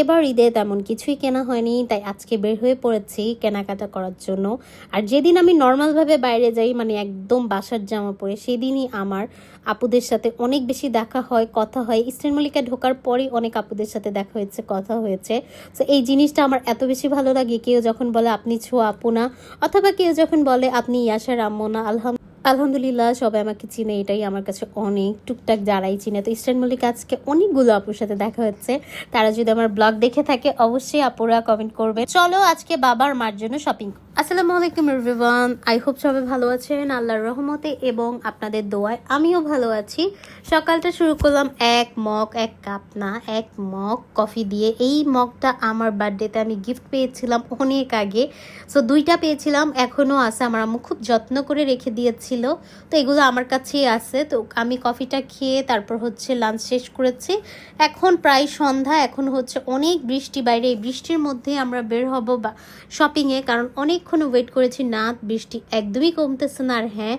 এবার ঈদে তেমন কিছুই কেনা হয়নি, তাই আজকে বের হয়ে পড়েছি কেনাকাটা করার জন্য। আর যেদিন আমি নর্মালভাবে বাইরে যাই মানে একদম বাসার জামা পরে, সেদিনই আমার আপুদের সাথে অনেক বেশি দেখা হয়, কথা হয়। ইস্টার্ন মল্লিকা ঢোকার পরেই অনেক আপুদের সাথে দেখা হয়েছে, কথা হয়েছে। তো এই জিনিসটা আমার এত বেশি ভালো লাগে, কেউ যখন বলে, আপনি ছোঁয়া আপু না? অথবা কেউ যখন বলে, আপনি ইয়াসার আম্মু আলহাম আলহামদুলিল্লাহ, সবাই আমাকে চিনে, এটাই আমার কাছে অনেক। টুকটাক যারাই চিনে, তো ইস্টার্ন মল্লিকা আজকে অনেকগুলো আপুর সাথে দেখা হচ্ছে। তারা যদি আমার ব্লগ দেখে থাকে, অবশ্যই আপুরা কমেন্ট করবে। চলো আজকে বাবার মার জন্য শপিং আসসালামু আলাইকুম এভরিওয়ান আই হোপ সবাই ভালো আছেন, আল্লাহর রহমতে, এবং আপনাদের দোয়ায় আমিও ভালো আছি। সকালটা শুরু করলাম এক মগ, এক কাপ না, এক মগ কফি দিয়ে। এই মগটা আমার বার্থডেতে আমি গিফট পেয়েছিলাম অনেক আগে। সো দুইটা পেয়েছিলাম এখনও আছে। আমার আম্মু খুব যত্ন করে রেখে দিয়েছিল তো এগুলো আমার কাছেই আছে। তো আমি কফিটা খেয়ে তারপর হচ্ছে লাঞ্চ শেষ করেছি। এখন প্রায় সন্ধ্যা, এখন হচ্ছে অনেক বৃষ্টি বাইরে। এই বৃষ্টির মধ্যে আমরা বের হব বা শপিংয়ে কারণ অনেকক্ষণ ওয়েট করেছি। না, বৃষ্টি একদমই কমতেছে না। আর হ্যাঁ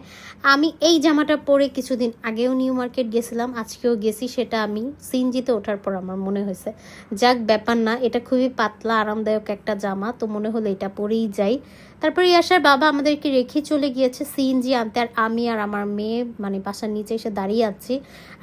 আমি এই জামাটা পরে কিছুদিন আগেও নিউ মার্কেট গেছিলাম, আজকেও গেছি। সেটা আমি সিনজিতে ওঠার পর আমার মনে হয়েছে। যাক, ব্যাপার না। এটা খুবই পাতলা, আরামদায়ক একটা জামা। তো মনে হলো এটা পরেই যাই। তারপরে আসার বাবা আমাদেরকে রেখে চলে গিয়েছে সিএনজি আনতে। আর আমি আর আমার মেয়ে মানে বাসার নিচে এসে দাঁড়িয়ে আছি।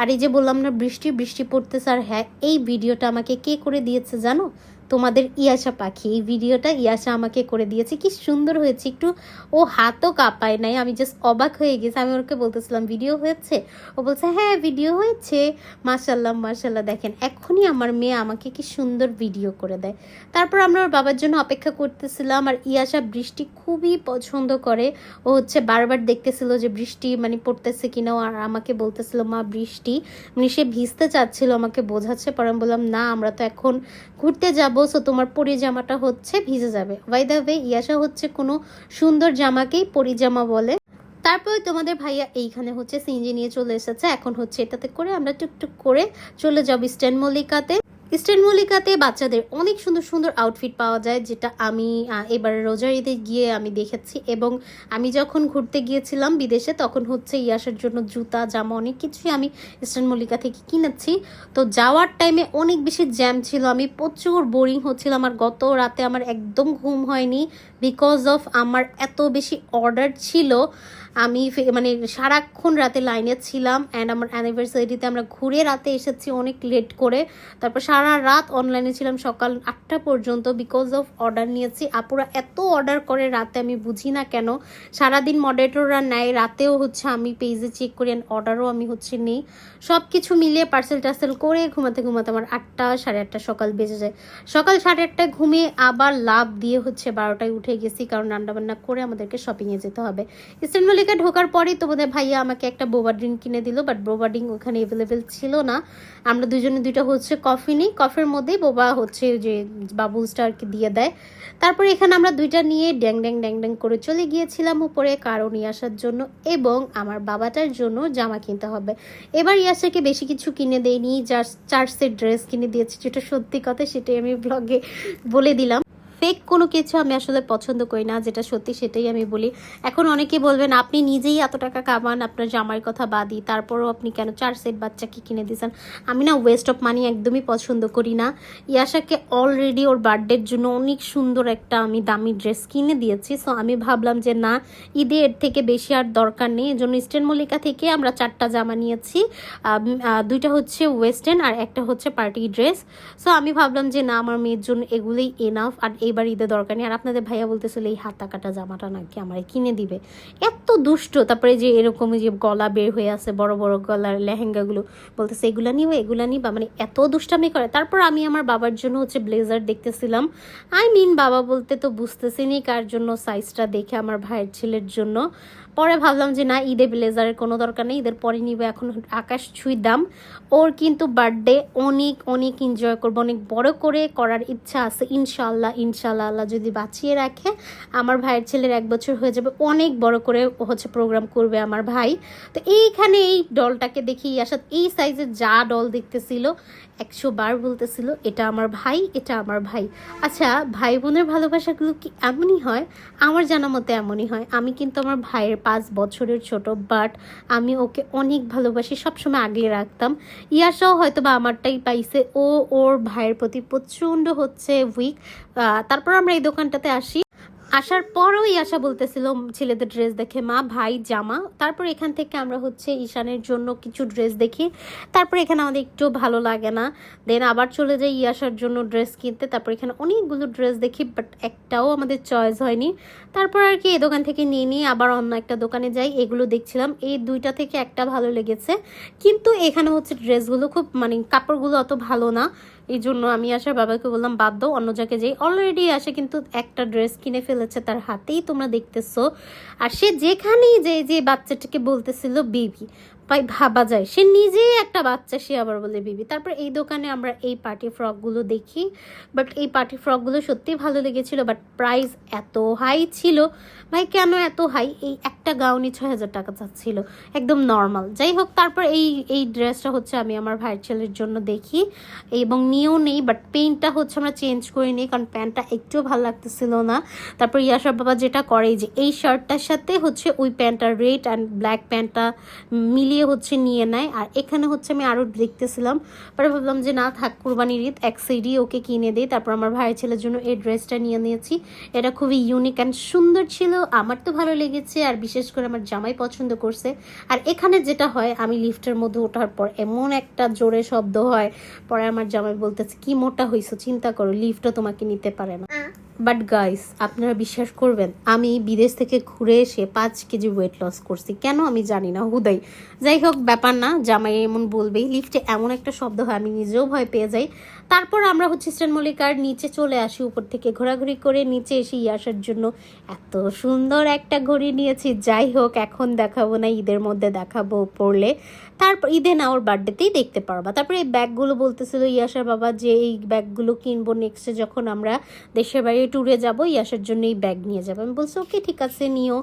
আর এই যে বললাম না, বৃষ্টি বৃষ্টি পড়তেছে। আর হ্যাঁ এই ভিডিওটা আমাকে কে করে দিয়েছে জানো? তোমাদের ইয়াশা পাখি, এই ভিডিওটা ইয়াশা আমাকে করে দিয়েছে। কি সুন্দর হয়েছে, একটু ও হাতও কাঁপায় নাই, আমি জাস্ট অবাক হয়ে গেছি। আমি ওকে বলতেছিলাম, ভিডিও হয়েছে? ও বলছে হ্যাঁ ভিডিও হয়েছে। মাশাল্লাহ মাশাল্লাহ, দেখেন, এখনই আমার মেয়ে আমাকে কি সুন্দর ভিডিও করে দেয়। তারপর আমরা ওর বাবার জন্য অপেক্ষা করতেছিলাম, আর ইয়াশা বৃষ্টি খুবই পছন্দ করে। ও হচ্ছে বারবার দেখতেছিল যে বৃষ্টি মানে পড়তেছে কিনা আর আমাকে বলতেছিল, মা, বৃষ্টি। মানে সে ভিজতে চাচ্ছিল, আমাকে বোঝাচ্ছে। পরে আমি বললাম, না, আমরা তো এখন ঘুরতে যাব সো তোমার পরি জামাটা হচ্ছে ভিজে যাবে। ওয়াই দ্য ওয়ে ইয়াশা হচ্ছে কোনো সুন্দর জামাকেই পরি জামা বলে। তারপরে তোমাদের ভাইয়া এইখানে হচ্ছে সিঞ্জি নিয়ে চলে এসেছে। এখন হচ্ছে এটাতে করে আমরা টুকটুক করে চলে যাব স্ট্যান্ড মল্লিকাতে। স্ট্যান্ড মল্লিকাতে বাচ্চাদের অনেক সুন্দর সুন্দর আউটফিট পাওয়া যায়, যেটা আমি এবার রোজার ঈদে গিয়ে আমি দেখেছি এবং আমি যখন ঘুরতে গিয়েছিলাম বিদেশে, তখন হচ্ছে ইয়াসের জন্য জুতা, জামা অনেক কিছুই আমি স্ট্যান্ড মল্লিকা থেকে কিনেছি। তো যাওয়ার টাইমে অনেক বেশি জ্যাম ছিল, আমি প্রচুর বোরিং হচ্ছিল আমার গত রাতে আমার একদম ঘুম হয়নি বিকজ অফ আমার এত বেশি অর্ডার ছিল। আমি মানে সারাক্ষণ রাতে লাইনে ছিলাম অ্যান্ড আমার অ্যানিভার্সারিতে আমরা ঘুরে রাতে এসেছি অনেক লেট করে। তারপর সারা রাত অনলাইনে ছিলাম, সকাল আটটা পর্যন্ত বিকজ অফ অর্ডার নিয়েছি। আপুরা এত অর্ডার করে রাতে, আমি বুঝি না কেন। সারাদিন মডারেটররা নেয়, রাতেও হচ্ছে আমি পেজে চেক করি অ্যান্ড অর্ডারও আমি হচ্ছে নেই। সব কিছু মিলিয়ে পার্সেল টার্সেল করে ঘুমাতে ঘুমাতে আমার আটটা, সাড়ে আটটা সকাল বেজে যায়। সকাল সাড়ে আটটায় ঘুমিয়ে আবার লাভ দিয়ে হচ্ছে বারোটায় উঠে গেছি, কারণ রান্নাবান্না করে আমাদেরকে শপিংয়ে যেতে হবে। ইস্টার্ন মল্লিকা ঢোকার পরেই তোমাদের ভাইয়া আমাকে একটা বোবা ড্রিঙ্ক কিনে দিল বাট বোবা ড্রিঙ্ক ওখানে অ্যাভেলেবেল ছিল না। আমরা দুজনে দুইটা হচ্ছে কফি নিই। কফির মধ্যেই বোবা হচ্ছে যে বাবুলসটা আর কি দিয়ে দেয়। তারপরে এখানে আমরা দুইটা নিয়ে ড্যাং ড্যাং ড্যাং ড্যাং করে চলে গিয়েছিলাম উপরে কারও নিয়ে আসার জন্য এবং আমার বাবাটার জন্য জামা কিনতে হবে। এবার ইয়াসাকে বেশি কিছু কিনে দেয়নি যার চার সেট ড্রেস কিনে দিয়েছি, যেটা সত্যি কথা সেটাই আমি ব্লগে বলে দিলাম। ফেক কোনো কিছু আমি আসলে পছন্দ করি না, যেটা সত্যি সেটাই আমি বলি। এখন অনেকে বলবেন, আপনি নিজেই এত টাকা কামান, আপনার জামার কথা বাদই, তারপরও আপনি কেন চার সেট বাচ্চাকে কিনে দিয়েছেন? আমি না ওয়েস্ট অফ মানি একদমই পছন্দ করি না। ইয়াশাকে অলরেডি ওর বার্থডের জন্য অনেক সুন্দর একটা আমি দামি ড্রেস কিনে দিয়েছি সো আমি ভাবলাম যে না, ঈদে এর থেকে বেশি আর দরকার নেই। এই জন্য ইস্টার্ন মল্লিকা থেকে আমরা চারটা জামা নিয়েছি। দুইটা হচ্ছে ওয়েস্টার্ন আর একটা হচ্ছে পার্টি ড্রেস সো আমি ভাবলাম যে না, আমার মেয়ের জন্য এগুলোই এনাফ আর এইবার ঈদে দরকার নেই। আর আপনাদের ভাইয়া বলতেছিল, এই হাতা কাটা জামাটা নাকি আমার কিনে দিবে? এত দুষ্ট। তারপরে যে এরকম যে গলা বের হয়ে আছে, বড় বড় গলার লেহেঙ্গাগুলো, বলতেছে, এগুলা নিও, এগুলা নিবা। মানে এত দুষ্টামি করে। তারপর আমি আমার বাবার জন্য হচ্ছে ব্লেজার দেখতেছিলাম। আই মিন, বাবা বলতে তো বুঝতেছিনি কার জন্য সাইজটা দেখে আমার ভাইয়ের ছেলের জন্য। পরে ভাবলাম যে, না, ঈদে ব্লেজারের কোনো দরকার নেই, ঈদের পরে নিবে, এখন আকাশ ছুঁই দাম। ওর কিন্তু বার্থডে, অনেক অনেক এনজয় করব, অনেক বড় করে করার ইচ্ছা আছে ইনশাল্লাহ ইনশাল্লাহ আল্লাহ যদি বাঁচিয়ে রাখে, আমার ভাইয়ের ছেলের এক বছর হয়ে যাবে, অনেক বড় করে হচ্ছে প্রোগ্রাম করবে আমার ভাই। তো এইখানে এই ডলটাকে দেখি আসাদ এই সাইজের যা ডল দেখতেছিল একশো বার বলতেছিল, এটা আমার ভাই, এটা আমার ভাই। আচ্ছা ভাই বোনের ভালোবাসাগুলো কি এমনই হয়? আমার জানা মতে এমনই হয়। আমি কিন্তু আমার ভাইয়ের পাঁচ বছরের ছোট বাট আমি ওকে অনেক ভালোবাসি, সবসময় আগলে রাখতাম। ইয়াসাও হয়তো বা আমারটাই পাইছে। ও ওর ভাইয়ের প্রতি প্রচণ্ড হচ্ছে উইক তারপর আমরা এই দোকানটাতে আসি। আসার পরও আশা বলতেছিল ছেলেদের ড্রেস দেখে, মা, ভাই, জামা। তারপর এখান থেকে আমরা হচ্ছে ঈশানের জন্য কিছু ড্রেস দেখি। তারপর এখানে আমাদের একটু ভালো লাগে না। দেন আবার চলে যাই ইয়াসার জন্য ড্রেস কিনতে। তারপর এখানে অনেকগুলো ড্রেস দেখি বাট একটাও আমাদের চয়েস হয়নি। তারপর আর কি এই দোকান থেকে নিয়ে নিয়ে আবার অন্য একটা দোকানে যাই। এগুলো দেখছিলাম। এই দুইটা থেকে একটা ভালো লেগেছে। কিন্তু এখানে হচ্ছে ড্রেসগুলো খুব মানে কাপড়গুলো অত ভালো না। এই জন্য আমি আসার বাবাকে বললাম, বাদ দাও, অন্য জায়গায় যাই। অলরেডি আসে কিন্তু একটা ড্রেস কিনে ফেলেছে তার হাতেই তোমরা দেখতেছো। আর সে যেখানেই যে যে বাচ্চাটাকে বলতেছিল বেবি ভাই, ভাবা যায়। সে নিজেই একটা বাচ্চা, সে আবার বলে, বিবি, তারপর এই দোকানে আমরা এই পার্টি ফ্রকগুলো দেখি। বাট এই পার্টি ফ্রকগুলো সত্যিই ভালো লেগেছিল বাট প্রাইস এত হাই ছিল। ভাই, কেন এত হাই এই একটা গাউনি ছয় হাজার টাকা চাচ্ছিল। একদম নর্মাল যাই হোক, তারপর এই এই ড্রেসটা হচ্ছে আমি আমার ভাইয়ের ছেলের জন্য দেখি। এবং নিয়েও নেই বাট পেন্টটা হচ্ছে আমরা চেঞ্জ করে নিই, কারণ প্যান্টটা একটুও ভালো লাগতেছিল না। তারপর ইয়াসার বাবা যেটা করে যে এই শার্টটার সাথে হচ্ছে ওই প্যান্টটা রেড অ্যান্ড ব্ল্যাক প্যান্টটা মিলিয়ে হচ্ছে নিয়ে নেয়। আর এখানে হচ্ছে আমি আরও দেখতেছিলাম, পরে ভাবলাম যে না থাক, কুরবানির ঈদ, এক সাইডই ওকে কিনে দিই। তারপর আমার ভাইয়ের ছেলের জন্য এই ড্রেসটা নিয়ে নিয়েছি। এটা খুবই ইউনিক অ্যান্ড সুন্দর ছিল, আমার তো ভালো লেগেছে, আর বিশেষ করে আমার জামাই পছন্দ করছে। আর এখানে যেটা হয়, আমি লিফটের মধ্যে ওঠার পর এমন একটা জোরে শব্দ হয়, পরে আমার জামাই বলতেছে, কি মোটা হইছো, চিন্তা করো, লিফটও তোমাকে নিতে পারে না। বাট গাইস আপনারা বিশ্বাস করবেন, আমি বিদেশ থেকে ঘুরে এসে পাঁচ কেজি ওয়েট লস করছি। কেন আমি জানি না হুদাই যাই হোক, ব্যাপার না, জামাই এমন বলবেই। লিফটে এমন একটা শব্দ হয়, আমি নিজেও ভয় পেয়ে যাই। তারপর আমরা হচ্ছে স্টেন মল্লিকার নিচে চলে আসি, উপর থেকে ঘোরাঘুরি করে নিচে এসে আসার জন্য। এত সুন্দর একটা ঘড়ি নিয়েছি। যাই হোক, এখন দেখাবো না, ঈদের মধ্যে দেখাবো পড়লে। তারপর ঈদে না, ওর বার্থডেতেই দেখতে পারবা। তারপরে এই ব্যাগগুলো বলতেছিল ইয়াসার বাবা যে এই ব্যাগগুলো কিনবো নেক্সটে যখন আমরা দেশের বাইরে ট্যুরে যাব, ইয়াসার জন্য এই ব্যাগ নিয়ে যাব। আমি বলছি, ওকে, ঠিক আছে, নিও।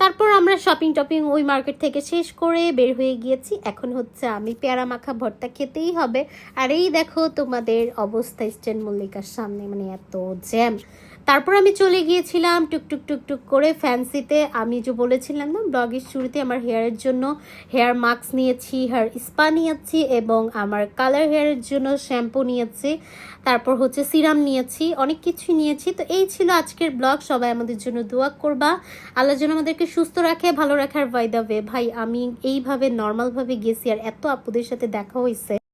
তারপর আমরা শপিং টপিং ওই মার্কেট থেকে শেষ করে বের হয়ে গিয়েছি। এখন হচ্ছে আমি পেয়ারা মাখা ভর্তা খেতেই হবে। আর এই দেখো তোমাদের অবস্থা স্ট্যান্ড মল্লিকার সামনে মানে এত জ্যাম। তারপর আমি চলে গিয়েছিলাম টুকটুক টুকটুক করে ফ্যান্সিতে। আমি যে বলেছিলাম না, ব্লগের শুরুতে আমার হেয়ারের জন্য হেয়ার মাস্ক নিয়েছি হেয়ার স্পা নিয়েছি এবং আমার কালার হেয়ারের জন্য শ্যাম্পু নিয়েছি, তারপর হচ্ছে সিরাম নিয়েছি, অনেক কিছু নিয়েছি। তো এই ছিল আজকের ব্লগ। সবাই আমাদের জন্য দোয়া করবা। আল্লাহ যেন আমাদেরকে সুস্থ রাখে, ভালো রাখার দ্য ওয়ে ভাই, আমি এইভাবে নর্মালভাবে গেছি আর এত আপুদের সাথে দেখা হয়েছে